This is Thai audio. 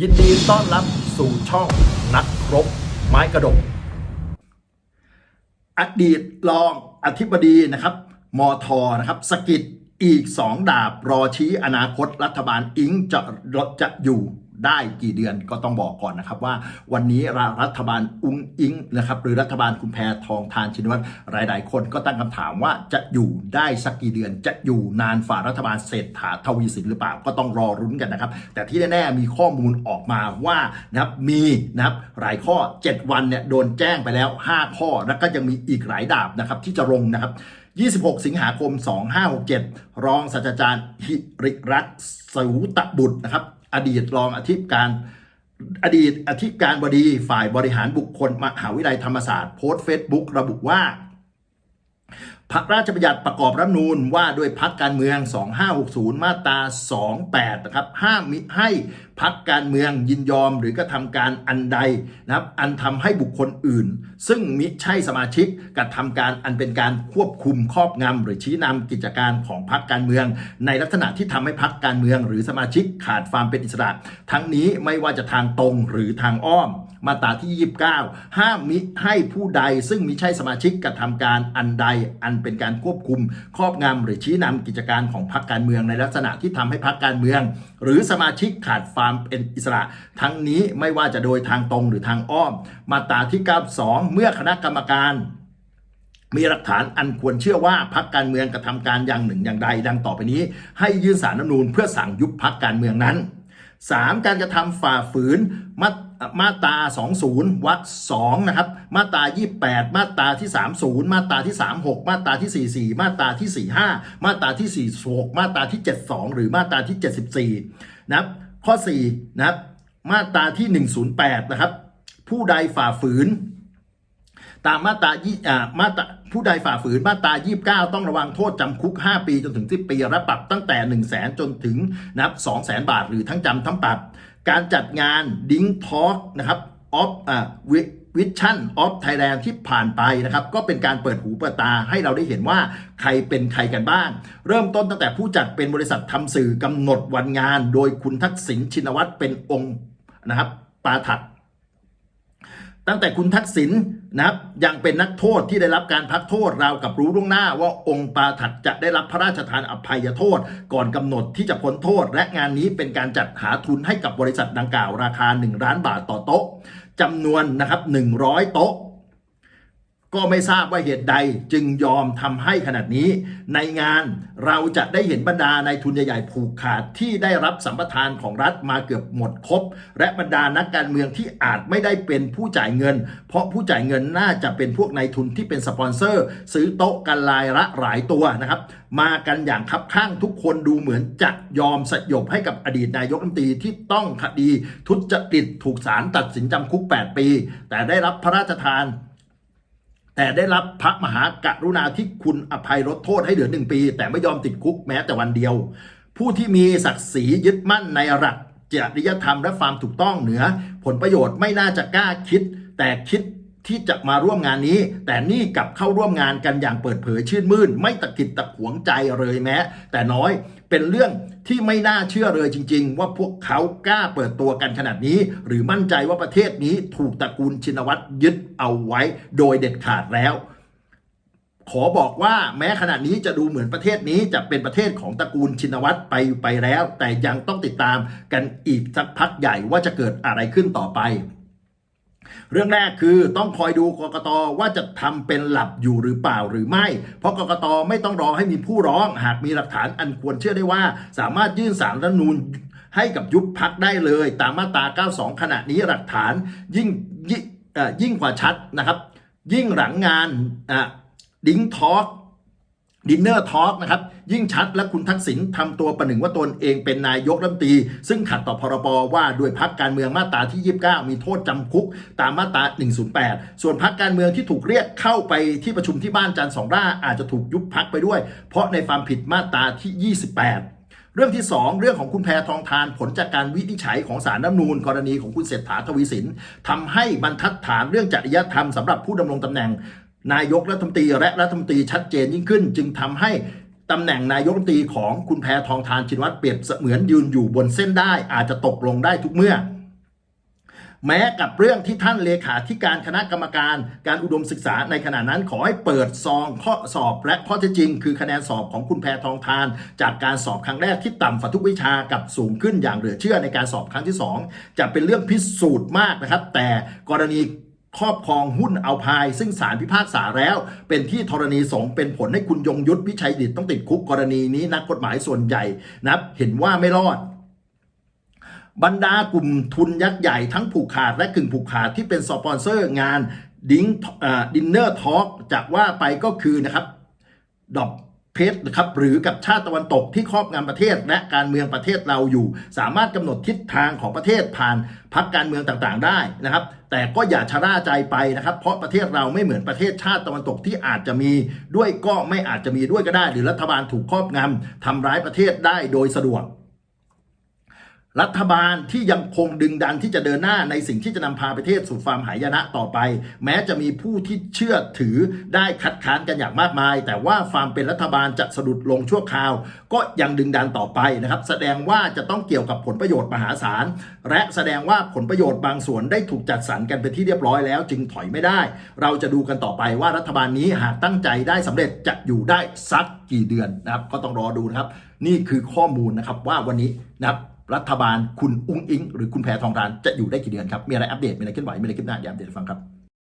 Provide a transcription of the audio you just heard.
ยินดีต้อนรับสู่ช่องนักรบไม้กระดก อดีตรองอธิบดีนะครับมทนะครับสกิดอีก2ดาบรอชี้อนาคตรัฐบาลอิงจะจะอยู่ ได้กี่เดือนก็ต้องบอกก่อนนะครับว่าวันนี้รัฐบาลอุ้งอิงนะครับหรือรัฐบาลคุณแพทองทานชินวัตรหลาย ๆ คนก็ตั้งคำถามว่าจะอยู่ได้สักกี่เดือน จะอยู่นานฝ่ารัฐบาลเศรษฐาทวีสินหรือเปล่าก็ต้องรอรุ้นกันนะครับ แต่ที่แน่ๆมีข้อมูลออกมาว่านะครับมีนะครับหลายข้อ 7 วันเนี่ยโดนแจ้งไปแล้ว 5 ข้อแล้วก็ยังมีอีกหลายดาบนะครับที่จะลงนะครับ26 สิงหาคม 2567 รองศาสตราจารย์ หิริรัตน์สูตบุตรนะครับ อดีตรองอธิการ อดีตอธิการบดีฝ่ายบริหารบุคคลมหาวิทยาลัยธรรมศาสตร์โพสต์เฟซบุ๊กระบุว่า พระราชบัญญัติประกอบรัฐนูญว่าด้วยพักการเมือง 2560 มาตรา 28 นะครับ ห้ามมิให้พักการเมืองยินยอมหรือกระทำการอันใดนะครับ อันทำให้บุคคลอื่น ซึ่งมิใช่สมาชิกกระทำการอันเป็นการควบคุมครอบงำหรือชี้นำกิจการของพักการเมือง ในลักษณะที่ทำให้พักการเมือง หรือสมาชิกขาดความเป็นอิสระ ทั้งนี้ไม่ว่าจะทางตรงหรือทางอ้อมมาตราที่ 29 ห้ามมิให้ผู้ใดซึ่งมิใช่สมาชิกกระทำการอันใดอันเป็นการควบคุมครอบงำหรือชี้นำกิจการของพรรคการเมืองในลักษณะที่ทำให้พรรคการเมือง หรือสมาชิกขาดความเป็นอิสระ ทั้งนี้ไม่ว่าจะโดยทางตรงหรือทางอ้อม มาตราที่92เมื่อคณะกรรมการมีหลักฐานอันควรเชื่อว่าพักการเมืองกระทำการอย่างหนึ่งอย่างใดดังต่อไปนี้ ให้ยื่นสารรัฐมนูญเพื่อสั่งยุบพักการเมืองนั้น 3. การกระทำฝ่าฝืนมามาตรา 20วรรค2นะครับ มาตรา 28 มาตราที่ 30 มาตราที่ 36 มาตราที่ 44 มาตราที่ 45 มาตราที่ 46 มาตราที่ 72 หรือมาตราที่ 74 นะครับ ข้อ 4 นะครับ มาตราที่ 108 นะครับ ผู้ใดฝ่าฝืน ตามมาตรายี่อ่ามาตราผู้ใดฝ่าฝืนมาตรา 29 ต้องระวังโทษจำคุก 5 ปีจนถึง 10 ปี และปรับตั้งแต่ 1 0 0 0 0แสนจนถึงนะครับ2 0 0 0 0 0 บาท หรือทั้งจำทั้งปรับ การจัดงานดิ้งทอ k นะครับออฟอ่าวิชั่นออฟไทยแลนด์ที่ผ่านไปนะครับ ก็เป็นการเปิดหูเปิดตาให้เราได้เห็นว่าใครเป็นใครกันบ้าง เริ่มต้นตั้งแต่ผู้จัดเป็นบริษัททำสื่อกำหนดวันงาน โดยคุณทักษิณชินวัตรเป็นองค์นะครับปาถัก ตั้งแต่คุณทักษิณนะครับยังเป็นนักโทษที่ได้รับการพักโทษราวกับรู้ล่วงหน้าว่าองค์ปาถัดจะได้รับพระราชทานอภัยโทษ ก่อนกำหนดที่จะพ้นโทษ และงานนี้เป็นการจัดหาทุนให้กับบริษัทดังกล่าวราคา 1 ล้านบาทต่อโต๊ะจำนวนนะครับ100 โต๊ะ ก็ไม่ทราบว่าเหตุใดจึงยอมทำให้ขนาดนี้ ในงานเราจะได้เห็นบรรดาในทุนใหญ่ๆผูกขาดที่ได้รับสัมปทานของรัฐมาเกือบหมดครบ และบรรดานักการเมืองที่อาจไม่ได้เป็นผู้จ่ายเงิน เพราะผู้จ่ายเงินน่าจะเป็นพวกนายทุนที่เป็นสปอนเซอร์ ซื้อโต๊ะกันรายละหลายตัวนะครับ มากันอย่างคับข้างทุกคนดูเหมือนจะยอมสยบให้กับอดีตนายกรัฐมนตรีที่ต้องคดีทุจริตถูกศาลตัดสินจำคุก 8 ปี แต่ได้รับพระราชทาน แต่ได้รับพระมหากรุณาธิคุณอภัยลดโทษให้เหลือหนึ่งปี แต่ไม่ยอมติดคุกแม้แต่วันเดียว ผู้ที่มีศักดิ์ศรียึดมั่นในหลักจริยธรรมและความถูกต้องเหนือ ผลประโยชน์ไม่น่าจะกล้าคิด แต่คิด ที่จะมาร่วมงานนี้ แต่นี่กลับเข้าร่วมงานกันอย่างเปิดเผยชื่นมื่น ไม่ตะกิดตะขวงใจเลยแม้ แต่น้อยเป็นเรื่องที่ไม่น่าเชื่อเลยจริง ๆ ว่าพวกเขากล้าเปิดตัวกันขนาดนี้ หรือมั่นใจว่าประเทศนี้ถูกตระกูลชินวัตรยึดเอาไว้โดยเด็ดขาดแล้วขอบอกว่าแม้ขณะนี้จะดูเหมือนประเทศนี้จะเป็นประเทศของตระกูลชินวัตรไปไปแล้ว แต่ยังต้องติดตามกันอีกสักพักใหญ่ว่าจะเกิดอะไรขึ้นต่อไป เรื่องแรกคือต้องคอยดูกกตว่าจะทำเป็นหลับอยู่หรือเปล่าหรือไม่ เพราะกกตไม่ต้องรอให้มีผู้ร้อง หากมีหลักฐานอันควรเชื่อได้ว่า สามารถยื่นสารรัฐนูลให้กับยุบพักได้เลย ตามมาตรา 92 ขณะนี้หลักฐานยิ่งยิ่งยิ่งกว่าชัดนะครับ ยิ่งหลังงานอะดิ้งทอ k ดินเนอร์ทอ k นะครับยิ่งชัดและคุณทักษิณทำตัวประหนึ่งว่าตนเองเป็นนายกรัฐมนตรี ซึ่งขัดต่อพรบว่าด้วยพักการเมืองมาตราที่ 29 มีโทษจำคุกตามมาตรา 108 ส่วนพักการเมืองที่ถูกเรียกเข้าไปที่ประชุมที่บ้านจันทร์สองร่าอาจจะถูกยุบพักไปด้วย เพราะในความผิดมาตราที่ 28เรื่องที่ 2 เรื่องของคุณแพทองทานผลจากการวินิจฉัยของสารรัฐธรรมนูญกรณีของคุณเศรษฐาทวีสินทำให้บรรทัดฐานเรื่องจริยธรรมสำหรับผู้ดำรงตำแหน่ง นายกรัฐมนตรีและรัฐมนตรีชัดเจนยิ่งขึ้น จึงทำให้ตำแหน่งนายกรัฐมนตรีของคุณแพทองทานชินวัตรเปรียบเสมือนยืนอยู่บนเส้นได้อาจจะตกลงได้ทุกเมื่อ แม้กับเรื่องที่ท่านเลขาธิการคณะกรรมการ การอุดมศึกษาในขณะนั้นขอให้เปิดซองข้อสอบและข้อเท็จจริง คือคะแนนสอบของคุณแพทองทาน จากการสอบครั้งแรกที่ต่ำฝ่าทุกวิชากับสูงขึ้นอย่างเหลือเชื่อในการสอบครั้งที่สองจะเป็นเรื่องพิสูจน์มากนะครับ แต่กรณี ครอบครองหุ้นเอาพาย ซึ่งศาลพิพากษาแล้ว เป็นที่ธรณีสงเป็นผลให้คุณยงยุทธวิชัยดิตต้องติดคุกกรณีนี้นักกฎหมายส่วนใหญ่นะเห็นว่าไม่รอดบรรดากลุ่มทุนยักษ์ใหญ่ทั้งผูกขาดและกึ่งผูกขาดที่เป็นสปอนเซอร์งานดิ้งดินเนอร์ทอล์กจะว่าไปก็คือนะครับดอก เพชรนะครับหรือกับชาติตะวันตกที่ครอบงำประเทศ และการเมืองประเทศเราอยู่ สามารถกำหนดทิศทางของประเทศผ่านพักการเมืองต่างๆ ได้นะครับ แต่ก็อย่าชะล่าใจไปนะครับ เพราะประเทศเราไม่เหมือนประเทศชาติตะวันตกที่อาจจะมีด้วยก็ไม่อาจจะมีด้วยก็ได้ หรือรัฐบาลถูกครอบงำทำร้ายประเทศได้โดยสะดวก รัฐบาลที่ยังคงดึงดันที่จะเดินหน้าในสิ่งที่จะนำพาประเทศสู่ความหายนะต่อไป แม้จะมีผู้ที่เชื่อถือได้คัดค้านกันอย่างมากมาย แต่ว่าความเป็นรัฐบาลจะสะดุดลงชั่วคราว ก็ยังดึงดันต่อไปนะครับ แสดงว่าจะต้องเกี่ยวกับผลประโยชน์มหาศาลและแสดงว่าผลประโยชน์บางส่วนได้ถูกจัดสรรกันเป็นที่เรียบร้อยแล้ว จึงถอยไม่ได้ เราจะดูกันต่อไปว่ารัฐบาลนี้หากตั้งใจได้สำเร็จจะอยู่ได้สักกี่เดือนนะครับ ก็ต้องรอดูนะครับ นี่คือข้อมูลนะครับว่าวันนี้นะครับ รัฐบาลคุณอุ้งอิง หรือคุณแพทองทานจะอยู่ได้กี่เดือนครับ มีอะไรอัปเดต มีอะไรเคลื่อนไหวมีอะไรขึ้นหน้าเดี๋ยวอัปเดตให้ฟังครับ